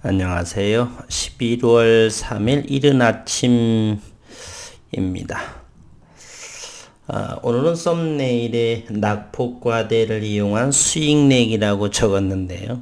안녕하세요. 11월 3일 이른 아침입니다. 아, 오늘은 썸네일에 낙폭과대를 이용한 수익내기라고 적었는데요.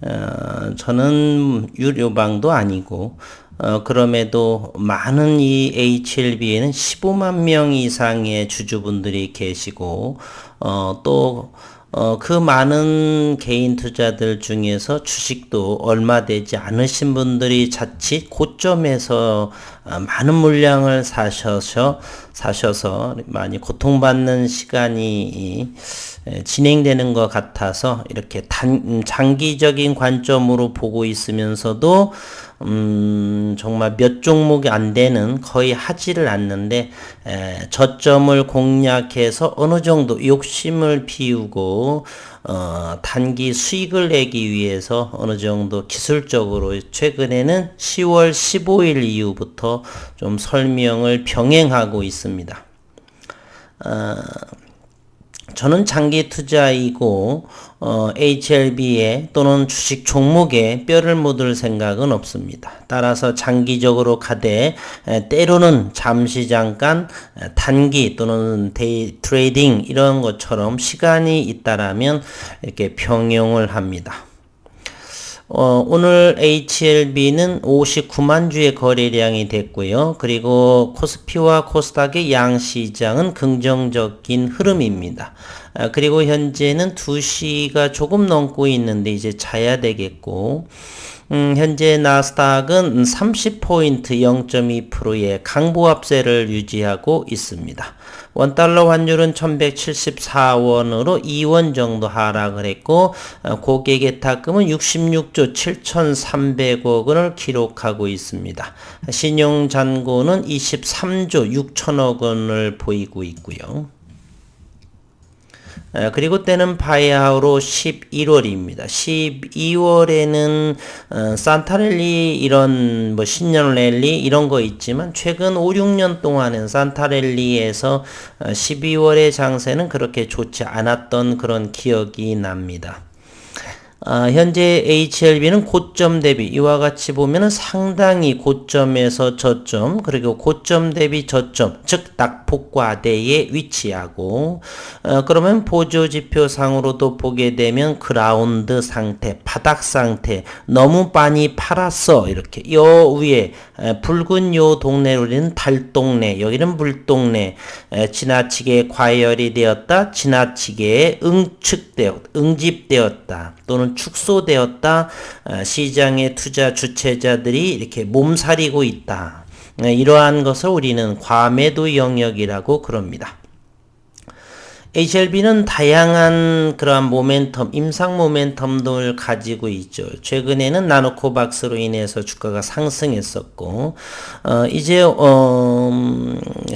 어, 저는 유료방도 아니고 어, 그럼에도 많은 이 HLB에는 15만 명 이상의 주주분들이 계시고 어, 또 어, 그 많은 개인 투자들 중에서 주식도 얼마 되지 않으신 분들이 자칫 고점에서 어, 많은 물량을 사셔서, 사셔서 많이 고통받는 시간이 진행되는 것 같아서 이렇게 단, 음, 장기적인 관점으로 보고 있으면서도 음, 정말 몇 종목이 안 되는 거의 하지를 않는데 에, 저점을 공략해서 어느 정도 욕심을 피우고 어, 단기 수익을 내기 위해서 어느 정도 기술적으로 최근에는 10월 15일 이후부터 좀 설명을 병행하고 있습니다. 어, 저는 장기 투자이고 어, HLB에 또는 주식 종목에 뼈를 묻을 생각은 없습니다. 따라서 장기적으로 가되 에, 때로는 잠시 잠깐 에, 단기 또는 데이 트레이딩 이런 것처럼 시간이 있다라면 이렇게 병용을 합니다. 어, 오늘 HLB는 59만 주의 거래량이 됐고요. 그리고 코스피와 코스닥의 양시장은 긍정적인 흐름입니다. 아, 그리고 현재는 2시가 조금 넘고 있는데 이제 자야 되겠고 음, 현재 나스닥은 30포인트 0.2%의 강보합세를 유지하고 있습니다. 원달러 환율은 1174원으로 2원 정도 하락을 했고 어, 고객의 탁금은 66조 7,300억 원을 기록하고 있습니다. 신용잔고는 23조 6천억 원을 보이고 있고요. 그리고 때는 바야흐로 11월입니다. 12월에는 어, 산타랠리 이런 뭐 신년 랠리 이런 거 있지만 최근 5, 6년 동안은 산타랠리에서 12월의 어, 장세는 그렇게 좋지 않았던 그런 기억이 납니다. 아, 현재 HLB는 고점 대비 이와 같이 보면은 상당히 고점에서 저점 그리고 고점 대비 저점 즉 낙폭과대에 위치하고 어, 그러면 보조 지표상으로도 보게 되면 그라운드 상태 바닥 상태 너무 많이 팔았어 이렇게 요 위에 에, 붉은 요 동네로 우리는 달동네 여기는 물동네 에, 지나치게 과열이 되었다 지나치게 응축되었 응집되었다 또는 축소되었다. 어, 시장의 투자 주체자들이 이렇게 몸살이고 있다. 네, 이러한 것을 우리는 과매도 영역이라고 그럽니다. HLB는 다양한 그러한 모멘텀, 임상 모멘텀을 가지고 있죠. 최근에는 나노코박스로 인해서 주가가 상승했었고, 어, 이제, 어,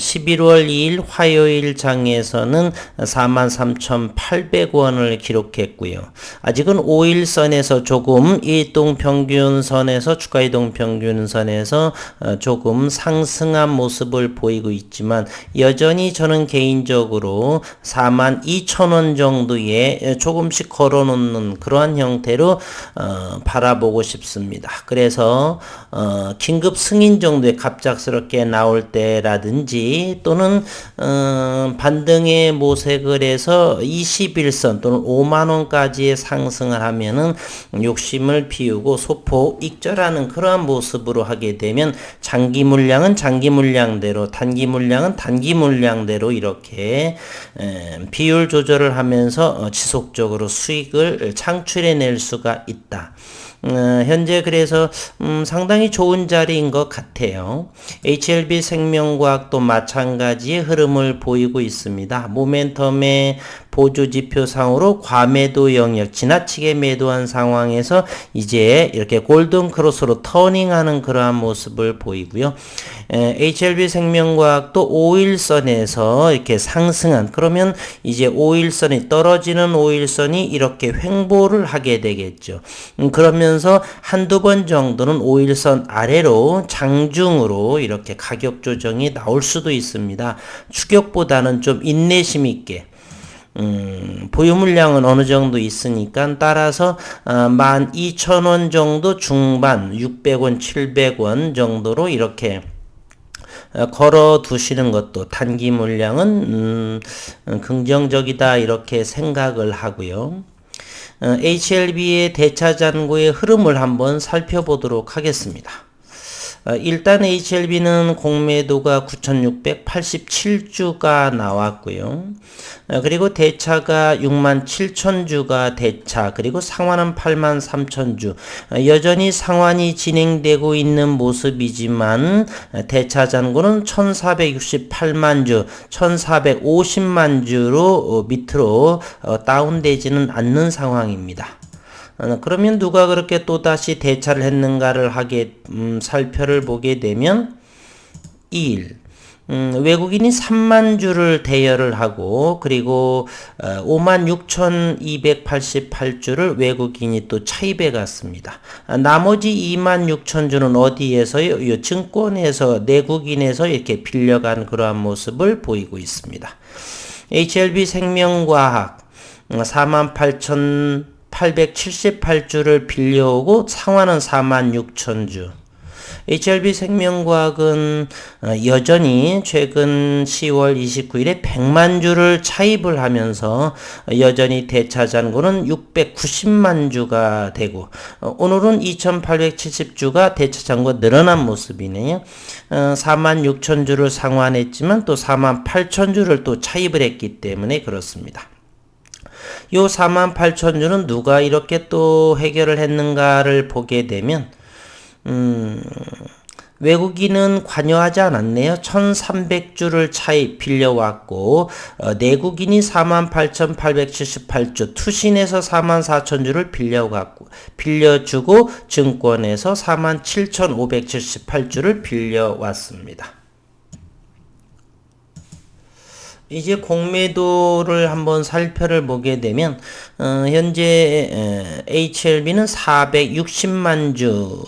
11월 2일 화요일 장에서는 43,800원을 기록했고요. 아직은 5일선에서 조금 이동 평균선에서 주가 이동 평균선에서 어, 조금 상승한 모습을 보이고 있지만 여전히 저는 개인적으로 4만 2천 원 정도에 조금씩 걸어 놓는 그러한 형태로 어, 바라보고 싶습니다. 그래서 어, 긴급 승인 정도에 갑작스럽게 나올 때라든지 또는 어, 반등의 모색을 해서 21선 또는 5만 원까지의 상승을 하면은 욕심을 피우고 소폭 익절하는 그러한 모습으로 하게 되면 장기 물량은 장기 물량대로 단기 물량은 단기 물량대로 이렇게 에, 비율 조절을 하면서 어, 지속적으로 수익을 창출해낼 수가 있다. 어, 현재 그래서 음, 상당히 좋은 자리인 것 같아요. HLB 생명과학도 마찬가지의 흐름을 보이고 있습니다. 모멘텀의 보조 지표상으로 과매도 영역 지나치게 매도한 상황에서 이제 이렇게 골든 크로스로 터닝하는 그러한 모습을 보이고요. 에, HLB 생명과학도 5일선에서 이렇게 상승한 그러면 이제 5일선이 떨어지는 5일선이 이렇게 횡보를 하게 되겠죠. 음, 그러면서 한두 번 정도는 5일선 아래로 장중으로 이렇게 가격 조정이 나올 수도 있습니다. 추격보다는 좀 인내심 있게 음, 보유 물량은 어느 정도 있으니까 따라서 어, 12,000원 정도 중반 600원, 700원 정도로 이렇게 어, 걸어 두시는 것도 단기 물량은 음, 긍정적이다 이렇게 생각을 하고요. 어, HLB의 대차 잔고의 흐름을 한번 살펴보도록 하겠습니다. 어, 일단 HLB는 공매도가 9,687주가 나왔고요. 어, 그리고 대차가 6만 7천주가 대차, 그리고 상환은 8만 3천주. 어, 여전히 상환이 진행되고 있는 모습이지만 대차 잔고는 1,468만 주, 1,450만 주로 밑으로 다운되지는 않는 상황입니다. 어, 그러면 누가 그렇게 또다시 대차를 했는가를 하게 음, 살펴를 보게 되면 1. 음, 외국인이 3만 주를 대여를 하고 그리고 어, 5만 6,288주를 외국인이 또 차입해 갔습니다. 아, 나머지 2만 6천 주는 어디에서요? 이 증권에서 내국인에서 이렇게 빌려간 그러한 모습을 보이고 있습니다. HLB 생명과학 4만 음, 8천 878주를 빌려오고 상환은 4만 6천 주. HLB 생명과학은 어, 여전히 최근 10월 29일에 100만 주를 차입을 하면서 여전히 대차 잔고는 690만 주가 되고 어, 오늘은 2870주가 대차 잔고 늘어난 모습이네요. 4만 어, 6천 주를 상환했지만 또 4만 8천 주를 또 차입을 했기 때문에 그렇습니다. 요 4만 8천 주는 누가 이렇게 또 해결을 했는가를 보게 되면 음, 외국인은 관여하지 않았네요. 1300주를 차입 빌려왔고 어, 내국인이 48,878주 투신에서 44,000주를 빌려갔고 빌려주고 증권에서 47,578주를 빌려왔습니다. 이제 공매도를 한번 살펴를 보게 되면 어, 현재 HLB는 460만 주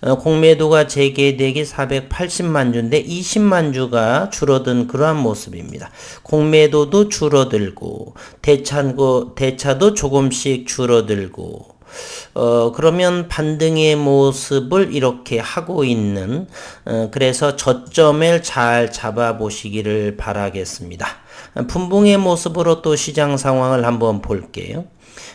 어, 공매도가 재개되기 480만 주인데 20만 주가 줄어든 그러한 모습입니다. 공매도도 줄어들고 대차고 대차도 조금씩 줄어들고 어, 그러면 반등의 모습을 이렇게 하고 있는, 어, 그래서 저점을 잘 잡아보시기를 바라겠습니다. 분봉의 모습으로 또 시장 상황을 한번 볼게요.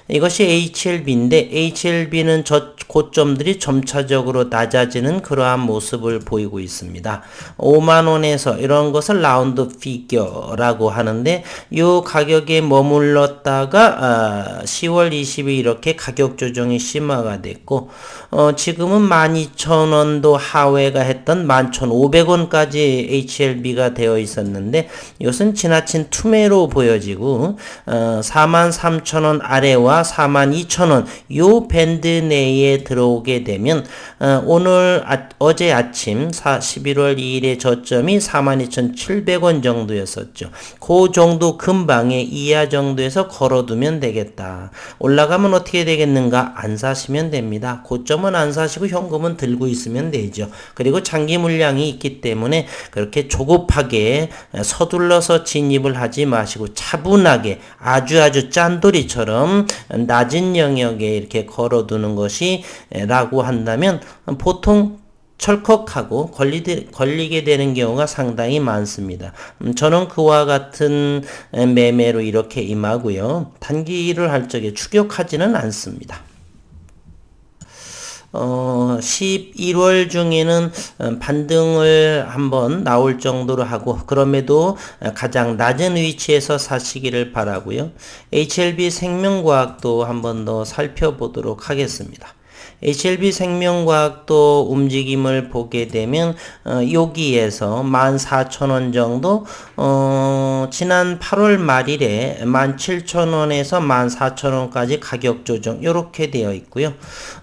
이것이 HLB인데 HLB는 저 고점들이 점차적으로 낮아지는 그러한 모습을 보이고 있습니다. 5만 원에서 이런 것을 라운드 피겨라고 하는데 이 가격에 머물렀다가 아, 10월 20일 이렇게 가격 조정이 심화가 됐고 어, 지금은 12,000원도 하회가 했던 11,500원까지 HLB가 되어 있었는데 이것은 지나친 투매로 보여지고 어, 43,000원 아래 와 42,000원 요 밴드 내에 들어오게 되면 어, 오늘 아, 어제 아침 4, 11월 2일의 저점이 42,700원 정도였었죠. 그 정도 근방에 이하 정도에서 걸어두면 되겠다. 올라가면 어떻게 되겠는가? 안 사시면 됩니다. 고점은 안 사시고 현금은 들고 있으면 되죠. 그리고 장기 물량이 있기 때문에 그렇게 조급하게 서둘러서 진입을 하지 마시고 차분하게 아주 아주 짠돌이처럼 낮은 영역에 이렇게 걸어두는 것이 라고 한다면 보통 철컥하고 걸리, 걸리게 되는 경우가 상당히 많습니다. 음, 저는 그와 같은 매매로 이렇게 임하고요. 단기를 할 적에 추격하지는 않습니다. 어, 11월 중에는 어, 반등을 한번 나올 정도로 하고 그럼에도 가장 낮은 위치에서 사시기를 바라고요. HLB 생명과학도 한번 더 살펴보도록 하겠습니다. HLB 생명과학도 움직임을 보게 되면 어, 여기에서 14,000원 정도 어, 지난 8월 말일에 17,000원에서 14,000원까지 가격 조정 이렇게 되어 있고요.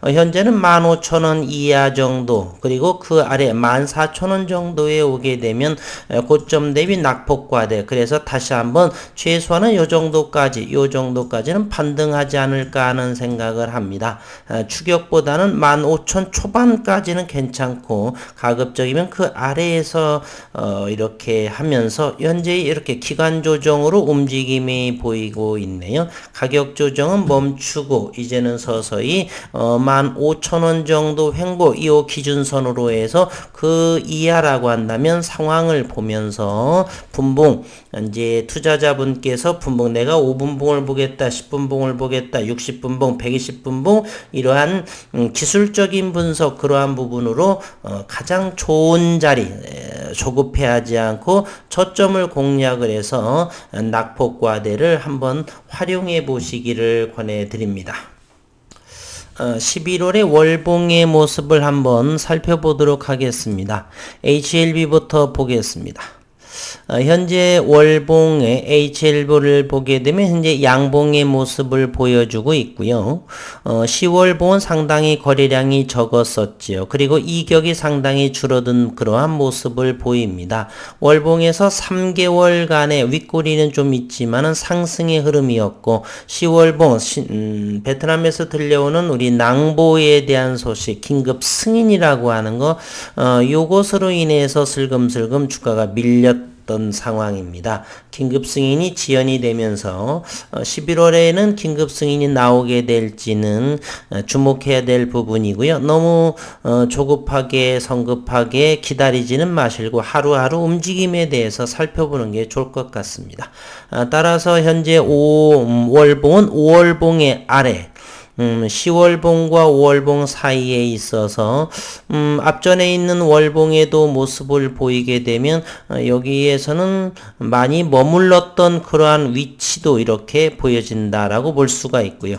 어, 현재는 15,000원 이하 정도 그리고 그 아래 14,000원 정도에 오게 되면 어, 고점 대비 낙폭과대 그래서 다시 한번 최소한은 요 정도까지 요 정도까지는 반등하지 않을까 하는 생각을 합니다. 어, 추격보다 보다는 15,000 초반까지는 괜찮고 가급적이면 그 아래에서 어, 이렇게 하면서 현재 이렇게 기간 조정으로 움직임이 보이고 있네요. 가격 조정은 멈추고 이제는 서서히 어, 15,000원 정도 횡보 이 기준선으로 해서 그 이하라고 한다면 상황을 보면서 분봉 이제 투자자분께서 분봉 내가 5분봉을 보겠다, 10분봉을 보겠다, 60분봉, 120분봉 이러한 음, 기술적인 분석 그러한 부분으로 어, 가장 좋은 자리 에, 조급해하지 않고 초점을 공략을 해서 낙폭과대를 한번 활용해 보시기를 권해 드립니다. 어, 11월의 월봉의 모습을 한번 살펴보도록 하겠습니다. HLB부터 보겠습니다. 어, 현재 월봉의 HL보를 보게 되면 현재 양봉의 모습을 보여주고 있고요. 어, 10월봉은 상당히 거래량이 적었었지요. 그리고 이격이 상당히 줄어든 그러한 모습을 보입니다. 월봉에서 3개월간의 윗꼬리는 좀 있지만은 상승의 흐름이었고 10월봉 시, 음, 베트남에서 들려오는 우리 낭보에 대한 소식 긴급 승인이라고 하는 거 어, 요것으로 인해서 슬금슬금 주가가 밀렸 있었던 상황입니다. 긴급 승인이 지연이 되면서 11월에는 어, 긴급 승인이 나오게 될지는 어, 주목해야 될 부분이고요. 너무 어, 조급하게 성급하게 기다리지는 마시고 하루하루 움직임에 대해서 살펴보는 게 좋을 것 같습니다. 따라서 현재 5월봉은 5월봉의 아래 음, 10월봉과 5월봉 사이에 있어서 음, 앞전에 있는 월봉에도 모습을 보이게 되면 어, 여기에서는 많이 머물렀던 그러한 위치도 이렇게 보여진다라고 볼 수가 있고요.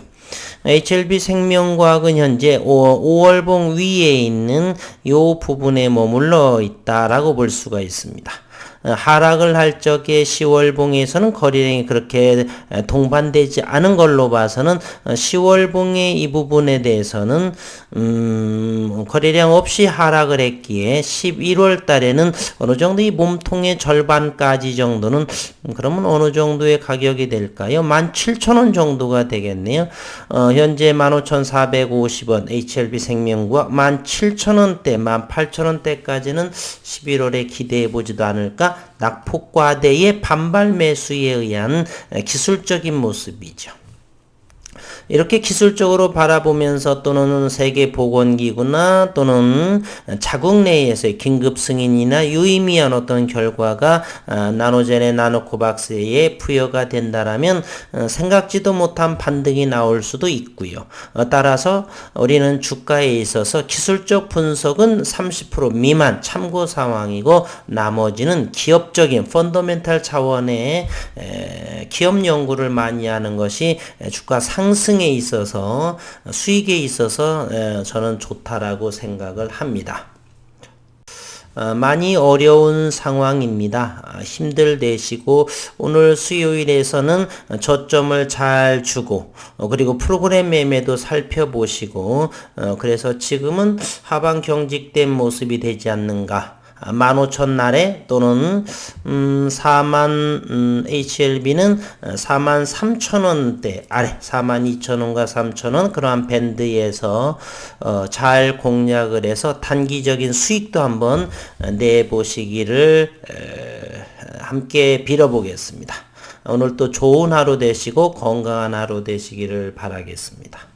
HLB 생명과학은 현재 5 월봉 위에 있는 이 부분에 머물러 있다라고 볼 수가 있습니다. 어, 하락을 할 적에 10월봉에서는 거래량이 그렇게 동반되지 않은 걸로 봐서는 10월봉의 어, 이 부분에 대해서는 음, 거래량 없이 하락을 했기에 11월 달에는 어느 정도 이 몸통의 절반까지 정도는 음, 그러면 어느 정도의 가격이 될까요? 17,000원 정도가 되겠네요. 어, 현재 15,450원 HLB 생명과 17,000원대, 18,000원대까지는 11월에 기대해 보지도 않을까 낙폭과대의 반발 매수에 의한 기술적인 모습이죠. 이렇게 기술적으로 바라보면서 또는 세계보건기구나 또는 자국 내에서의 긴급 승인이나 유의미한 어떤 결과가 아, 나노젠의 나노코박스에 부여가 된다라면 어, 생각지도 못한 반등이 나올 수도 있고요. 어, 따라서 우리는 주가에 있어서 기술적 분석은 30% 미만 참고 상황이고 나머지는 기업적인 펀더멘탈 차원의 기업 연구를 많이 하는 것이 주가 상승 성능에 있어서 수익에 있어서 저는 좋다라고 생각을 합니다. 어, 많이 어려운 상황입니다. 아, 힘들대시고 오늘 수요일에서는 저점을 잘 주고 어, 그리고 프로그램 매매도 살펴보시고 어, 그래서 지금은 하방 경직된 모습이 되지 않는가 15,000 날에 또는 음 4만 음 HLB는 4만 3천원대 아래 4만 2천원과 3천원 그러한 밴드에서 어, 잘 공략을 해서 단기적인 수익도 한번 내보시기를 에, 함께 빌어보겠습니다. 오늘 또 좋은 하루 되시고 건강한 하루 되시기를 바라겠습니다.